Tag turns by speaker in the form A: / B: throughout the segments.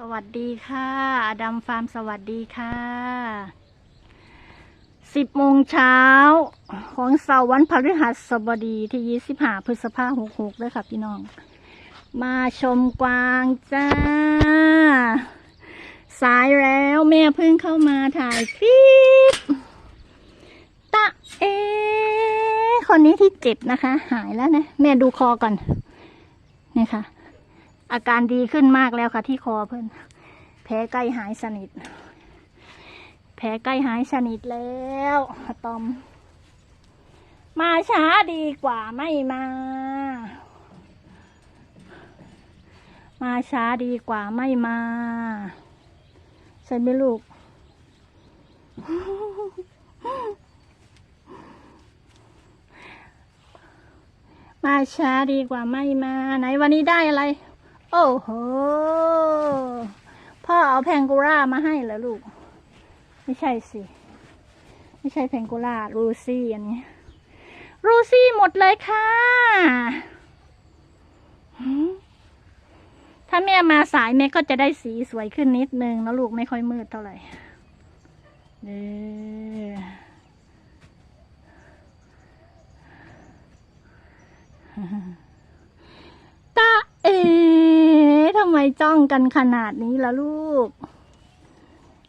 A: สวัสดีค่ะอดัมฟาร์มสวัสดีค่ะสิบโมงเช้าของเสาร์วันพฤหัสบดีที่ยี่สิบห้าพฤษภาหกหกเลยค่ะพี่น้อง มาชมกวางจ้า สายแล้วแม่เพิ่งเข้ามาถ่ายคลิป ตะเอ คนนี้ที่เจ็บนะคะ หายแล้วนะ แม่ดูคอก่อนนี่ค่ะ อาการดีขึ้นมากแล้วค่ะ ที่คอเพื่อนแผลใกล้หายสนิท แผลใกล้หายสนิทแล้วตอม มาช้าดีกว่าไม่มา มาช้าดีกว่าไม่มาใช่ไหมลูกมาช้าดีกว่าไม่มา ไหนวันนี้ได้อะไร โอ้โห พ่อเอาแพงกูล่ามาให้เหรอลูก ไม่ใช่สิ ไม่ใช่แพงกูล่ารูซี่อันนี้ รูซี่หมดเลยค่ะถ้าแม่มาสายแม่ก็จะได้สีสวยขึ้นนิดนึงแล้วลูกไม่ค่อยมืดเท่าไหร่เด้อตาเอำไมจ้องกันขนาดนี้ล่ะลูก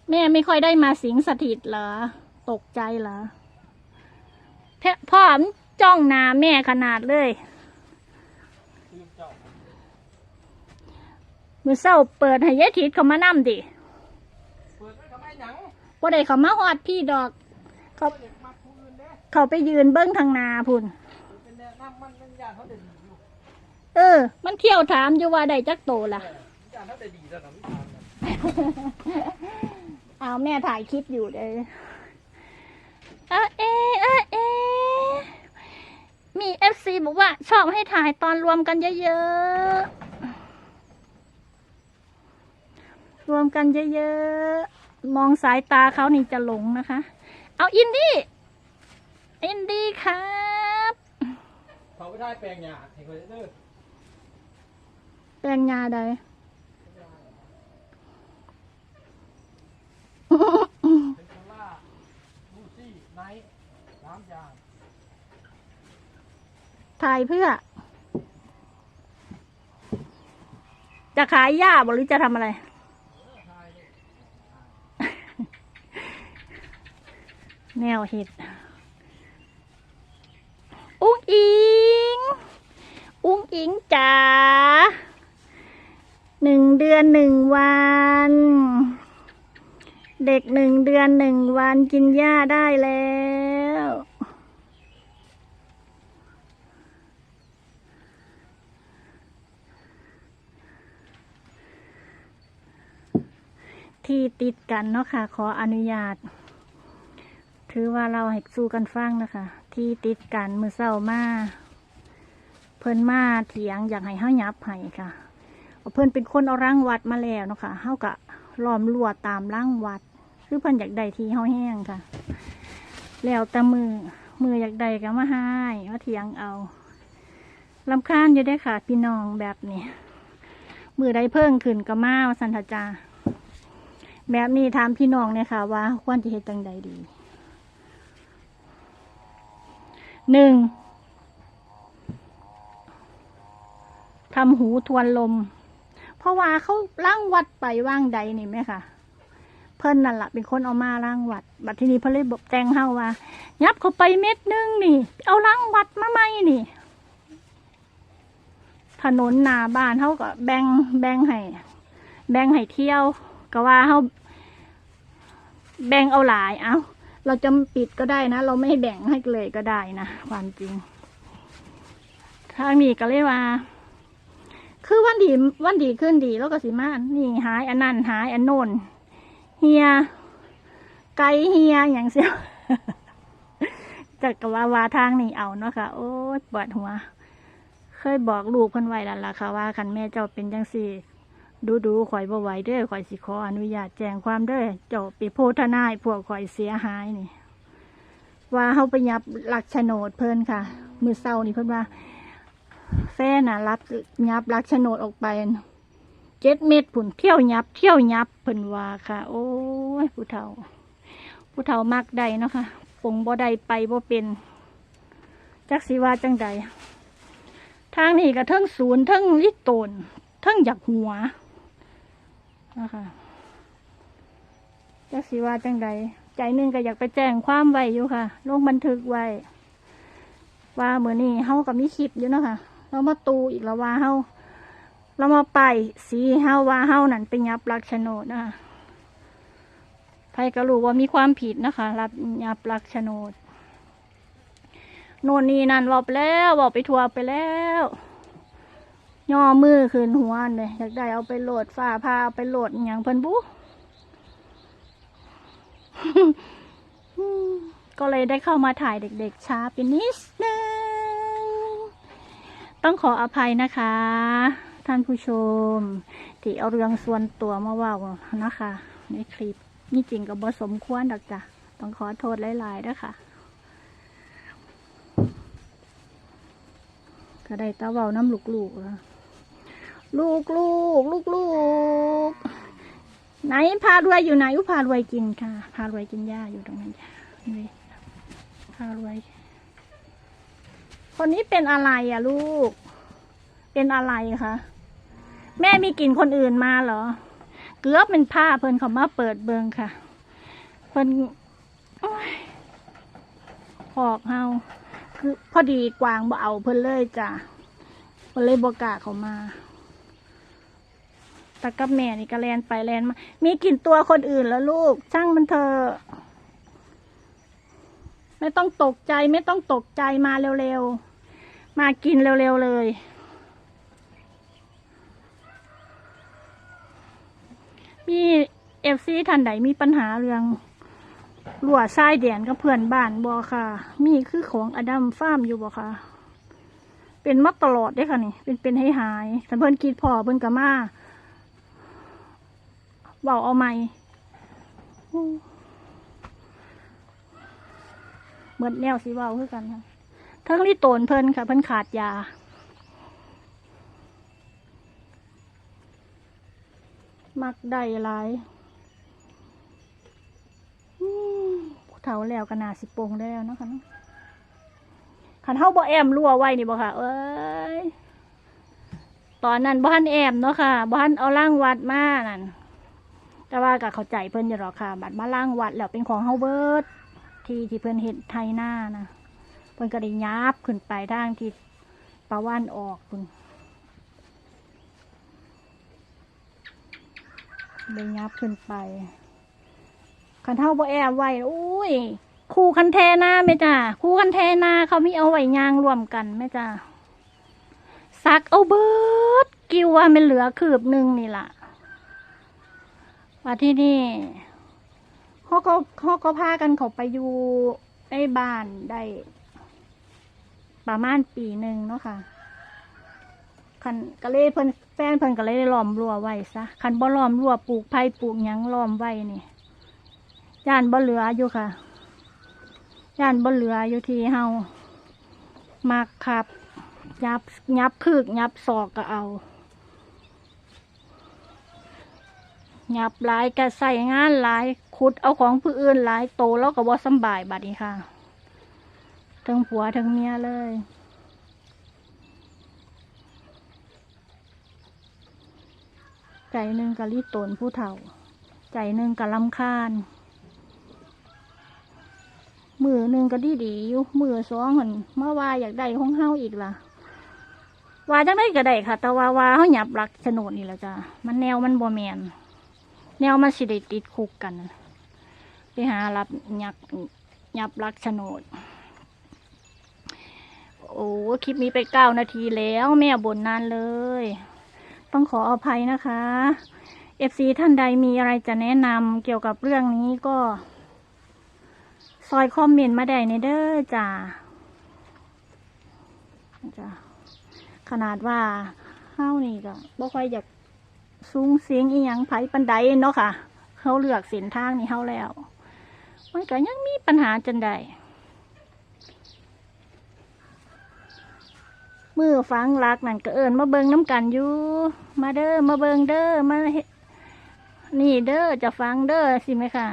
A: แม่ไม่ค่อยได้มาสิงสถิตเหรอ ตกใจเหรอพ่พ่อมจ้องนาแม่ขนาดเลยมือเศร้าเปิดให้ยายทิดเขามานั่มดิ
B: เปิดไว้ทำไมหยัง
A: ว่าได้เขามาหอดพี่ดอก เขา
B: เด็กมาผู้อื่นเด้
A: เขาไปยืนเบิ้งทางนาพุ่น
B: เป็นแนวน้ำมันมันยานเขาได้ดีอยู่
A: เออ มันเที่ยวถามอยู่ว่าได้จักโตล่ะ
B: เออยานเขาได้ดีแล้วนะพี่ทานนะ
A: เอาแม่ถ่ายคลิปอยู่เลยเออเอเออเอมีเอฟซีบอกว่า ชอบให้ถ่ายตอนรวมกันเยอะๆ รวมกันเยอะๆ มองสายตาเขานี่จะหลงนะคะ เอาอินดี้ อินดี้ครับ
B: เขาไม่ได้แปลงหญ้าเห็นคนเด้อ
A: แปลงยาใด
B: เป็นโซล่าลูซี่ไนท์น้ำยาง
A: ถ่ายเพื่อ จะขายหญ้าบหรือจะทำอะไร แนวเห็ด อุ้งอิง อุ้งอิงจ๋า หนึ่งเดือนหนึ่งวัน เด็กหนึ่งเดือนหนึ่งวันกินหญ้าได้แล้ว ที่ติดกันเนาะค่ะ ขออนุญาต ถือว่าเราให้สู้กันฟังนะคะ ที่ติดกันมือเศร้ามาเพิ่นมาเถียงอยากให้เฮายับให้ค่ะ เพิ่นเป็นคนเอาร่างวัดมาแล้วเนาะค่ะเฮากะล้อมรัวตามร่างวัด คือเพิ่นอยากได้ที่เฮาแห้งค่ะ แล้วแต่มือมืออยากได้ก็มาให้มาเถียงเอาลำคาญอยู่ได้ค่ะ พี่น้องแบบนี้มือใดเพิ่งขึ้นก็มาวสันทจา แบบนี้ถามพี่น้องเนี่ยค่ะ ว่าควรจะเฮ็ดจังใดดีหนึ่งทำหูทวนลม ราะว่าเขาล่างวัดไปว่างใดนี่ไหมค่ะ เพิ่นนั่นแหละเป็นคนเอามาล่างวัด บัดทีนี้เพิ่นเลยบอกแจ้งเฮาว่า ยับเข้าไปเม็ดนึงนี่ เอาล่างวัดมาไหมนี่ ถนนนาบ้านเฮาก็แบ่งแบ่งให้แบ่งให้เที่ยว ก็ว่าเฮาแบ่งเอาหลายเอาเราจะปิดก็ได้นะ เราไม่แบ่งให้เลยก็ได้นะความจริงทางนี้ก็เลยว่า คือวันดีวันดีขึ้นดีแล้วก็สิมานี่หายอันนั้นหายอันโน่นเฮีย ไกลเฮียอย่างเสียวจักรวาวาทางนี่เอาเนาะค่ะ โอ้ยปวดหัว เคยบอกลูกเพิ่นไว้แล้วล่ะค่ะว่าคันแม่เจ้าเป็นจังสี่ ดูดูข่อยบ่ไหวเด้อข่อยสิขออนุญาตแจ้งความเด้อเจ้าไปโพธนายพวกข่อยเสียหายนี่ ว่าเฮาไปยับหลักโฉนดเพิ่นค่ะ มือเศร้านี่เพิ่นว่า แฟนนะรับยับหลักโฉนดออกไปเจ็ดเม็ดผุนเที่ยวยับ เที่ยวยับเพิ่นว่าค่ะ โอ้ยผู้เฒ่า ผู้เฒ่ามักใดเนาะค่ะปงบ่ใดไปบ่เป็นจักสิว่าจังใดทางนี้ก็เทิงศูนย์เทิงลิโตนเทิงอยากหัวนะคะจักสิว่าจังใดใจนึงก็อยากไปแจ้งความไว้อยู่ค่ะลงบันทึกไว้ว่าเหมือนี้เฮาก็มีคลิปอยู่เนาะค่ะ เรามาตูอีกแล้วว่าเฮาเรามาไปสีเฮาว่าเฮานั่นไปยับลักโนดนะคะใครก็รู้ว่ามีความผิดนะคะ รับยับลักโนดโน่นนี่นั่นบอกไปแล้วบอกไปทัวร์ไปแล้ว ย่อมือคืนหัวเลยอยากได้เอาไปโหลดฝ้าพาไปโหลดอย่างเพิ่นบุก็เลยได้เข้ามาถ่ายเด็กๆช้าไปนิดนึง ต้องขออภัยนะคะ ท่านผู้ชม ที่เอาเรื่องส่วนตัวมาเว่านะคะ ในคลิปนี่จริงกับบสมควรดอกจ้ะต้องขอโทษหลายๆด้วยค่ะก็ได้ตาเบาน้ำลูกลูกแล้วลูกลูกลูกลูกไหนพารวยอยู่ไหนอุพารวยกินค่ะ พารวยกินหญ้าอยู่ตรงนั้นจ้ะนี่พารวย คนนี้เป็นอะไรอะลูก เป็นอะไรคะแม่มีกลิ่นคนอื่นมาเหรอ เกือบเป็นผ้าเพิ่นเขามาเปิดเบิงค่ะ เพิ่นโอ๊ยหอกเฮาคือพอดีกวางบ่เอาเพิ่นเลยจ้ะเพิ่นเลยบกาเขามาแต่กับแม่นี่ก็แลนไปแลนมา มีกลิ่นตัวคนอื่นแล้วลูกช่างมันเถอะ ไม่ต้องตกใจไม่ต้องตกใจมาเร็วๆ มากินเร็วๆเลย มีเอฟซีท่านใดมีปัญหาเรื่องรั่วชายแดนกับเพื่อนบ้านบอค่ะ มีคือของอดัมฟาร์มอยู่บอค่ะ เป็นมาตลอดเด้ค่ะนี่ เป็นเป็นให้หายแต่เพิ่นคิดพอเพิ่นก็มาเบาเอาไหมเห มือนแนวสีเบาคือกันค่ะทั้งรีโตนเพิ่นค่ะเพิ่นขาดยามักได้หลายเฒ่าแล้วก็น่าสิปงได้แล้วนะคะขันเฮาบ่แอมรั่วไว้นี่บ่ค่ะ เอ้ย ตอนนั้นบ่ทันแอมเนาะค่ะบ่ทันเอาล่างวัดมานั่นแต่ว่าก็เข้าใจเพิ่นอยู่หรอกค่ะ บัดมาล่างวัดแล้วเป็นของเฮาเบิด ที่ที่เพิ่อนเฮ็ดไทยหน้านะเพิ่อนก็ได้ยับขึ้นไปทางที่ปะวันออกพุ่นได้ยับขึ้นไปคันเท่าบ่แอบไว้อุ้ยคู่คันแทนาแม่จ้าคู่คันแทนาเขามีเอาไว้ยางรวมกันแม่จ้าซักเอาเบิดกิวว่ามันเหลือคืบหนึ่งนี่ล่ะว่าที่นี่ เขาก็เขาก็พากันเขาไปอยู่ในบ้านได้ประมาณปีหนึ่งเนาะค่ะคันก็เลยเพิ่นแฟนเพิ่นก็เลยล้อมรั้วไว้ซะคันบ่ล้อมรั้วปลูกไผ่ปลูกหยังล้อมไว้นี่ย่านบ่เหลืออยู่ค่ะย่านบ่เหลืออยู่ที่เฮามักขับยับยับคืกยับศอกก็เอายับหลายก็ใส่งานหลาย ขุดเอาของผู้อื่นหลายโตแล้วก็บ่สบายบัดนี้ค่ะทั้งผัวทั้งเมียเลย ใจหนึ่งกะรีตนผู้เฒ่า ใจหนึ่งกะลำคาญมือหนึ่งก็ดีดีอยู่มือสองหันเมาว่าอยากได้ของเฮาอีกล่ะว่าจังได้ก็ได้ค่ะ แต่ว่าว่าเฮาหยับหลักโฉนดนี่แหละจ้ะมันแนวมันบ่แมนแนวมันสิได้ติดคุกกัน ไปหารับหยักหยับหลักโฉนด โอ้คลิปนี้ไปเก้านาทีแล้วแม่บ่นนานเลย ต้องขออภัยนะคะ FC ท่านใดมีอะไรจะแนะนำเกี่ยวกับเรื่องนี้ก็ ซอยคอมเมนต์มาได้ในเด้อจ้าจ้าขนาดว่าเฮานี่ก็บ่ค่อยอยากสูงเสียงอีหยังไผปันไดเนาะค่ะเขาเลือกเส้นทางนี้เฮาแล้ว มันก็ยังมีปัญหาจันใดมือฟังรักนั่นก็เอิญมาเบิงน้ำกันอยู่ มาเด้อมาเบิงเด้อมานี่เด้อจะฟังเด้อสิไหมค่ะ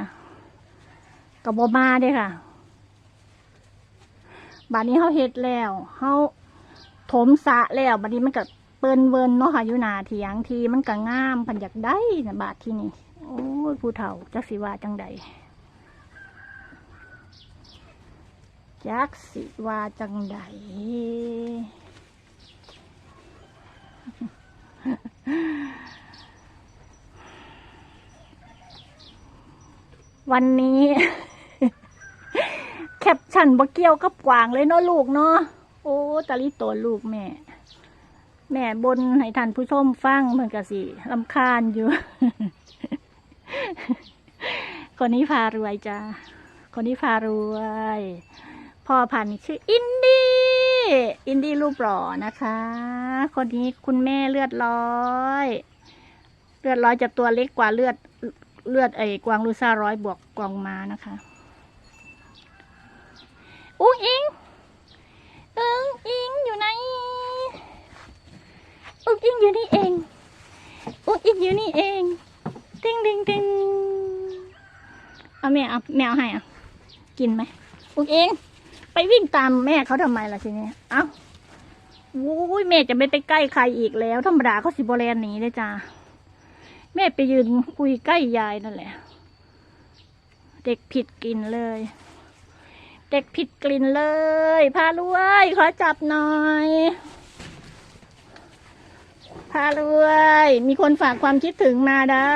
A: กับบมาเด้ค่ะบัดนี้เขาเฮ็ดแล้วเขาถมสะแล้วบัดนี้มันก็เปิ้นเวินเนาะค่ะอยู่นาเถียงทีมันก็งามพันอยากได้นะบาดที่นี่โอ้ยผู้เฒ่าจักสิว่าจังใด จักสิว่าจังใดวันนี้ แคปชั่นบ่เกี่ยวกับกวางเลยเนาะลูกเนาะโอ้ตาลิโตนลูกแม่ แม่บนให้ท่านผู้ชมฟังเพิ่นก็สิลำคาญอยู่ คนนี้พารวยจ้าคนนี้พารวย พ่อพันธุ์ชื่ออินดี้อินดี้รูปหล่อนะคะ คนนี้คุณแม่เลือดร้อย เลือดร้อยจะตัวเล็กกว่าเลือดเลือดไอ้กวางลูซ่าร้อยบวกกวางมานะคะอุ้งอิงเอิงอิงอยู่ไหนอุ้งอิงอยู่นี่เองอุ้งอิงอยู่นี่เองติงติงติงเอาแม่เอาแมวให้อะ กินไหมอุ้งอิง ไปวิ่งตามแม่เขาทำไมล่ะทีนี้ เอ้าโอ้ยแม่จะไม่ไปใกล้ใครอีกแล้ว ธรรมดาเขาสิบแลนหนีเลยจ้า แม่ไปยืนคุยใกล้ยายนั่นแหละ เด็กผิดกลิ่นเลย เด็กผิดกลิ่นเลย พารวยขอจับหน่อย พารวยมีคนฝากความคิดถึงมาด้า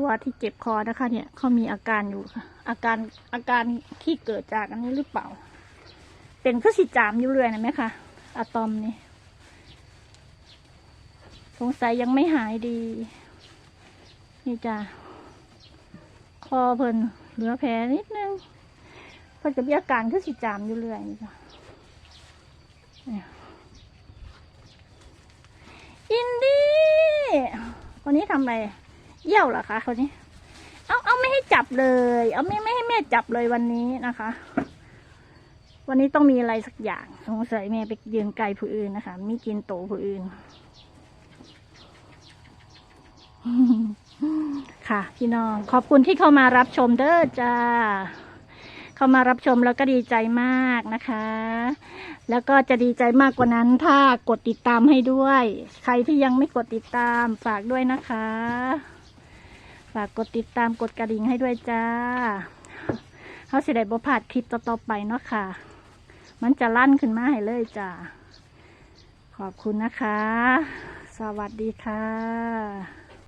A: ตัวที่เจ็บคอนะคะ เนี่ยเขามีอาการอยู่ค่ะ อาการอาการที่เกิดจากอันนี้หรือเปล่า เป็นก็สิจามอยู่เรื่อยนะไหมคะอะตอมนี่สงสัยยังไม่หายดี นี่จ้ะคอเพิ่นเหลือแผลนิดนึงเพิ่นจะมีอาการคือสิจามอยู่เรื่อยนี่จ้ะอินดี้วันนี้ทำอะไร เยี่ยวเหรอคะคนนี้ เอาเอาไม่ให้จับเลย เอาไม่ไม่ให้แม่จับเลยวันนี้นะคะ วันนี้ต้องมีอะไรสักอย่างสงสัยแม่ไปยืนไกลผู้อื่นนะคะ มีกินโตผู้อื่น ค่ะพี่น้องขอบคุณที่เข้ามารับชมเด้อจ้าเข้ามารับชมแล้วก็ดีใจมากนะคะ แล้วก็จะดีใจมากกว่านั้นถ้ากดติดตามให้ด้วย ใครที่ยังไม่กดติดตามฝากด้วยนะคะ ฝากกดติดตามกดกระดิ่งให้ด้วยจ้าเขาสิได้บ่พลาดคลิปต่อๆไปเนาะค่ะ มันจะลั่นขึ้นมาให้เลยจ้าขอบคุณนะคะ สวัสดีค่ะ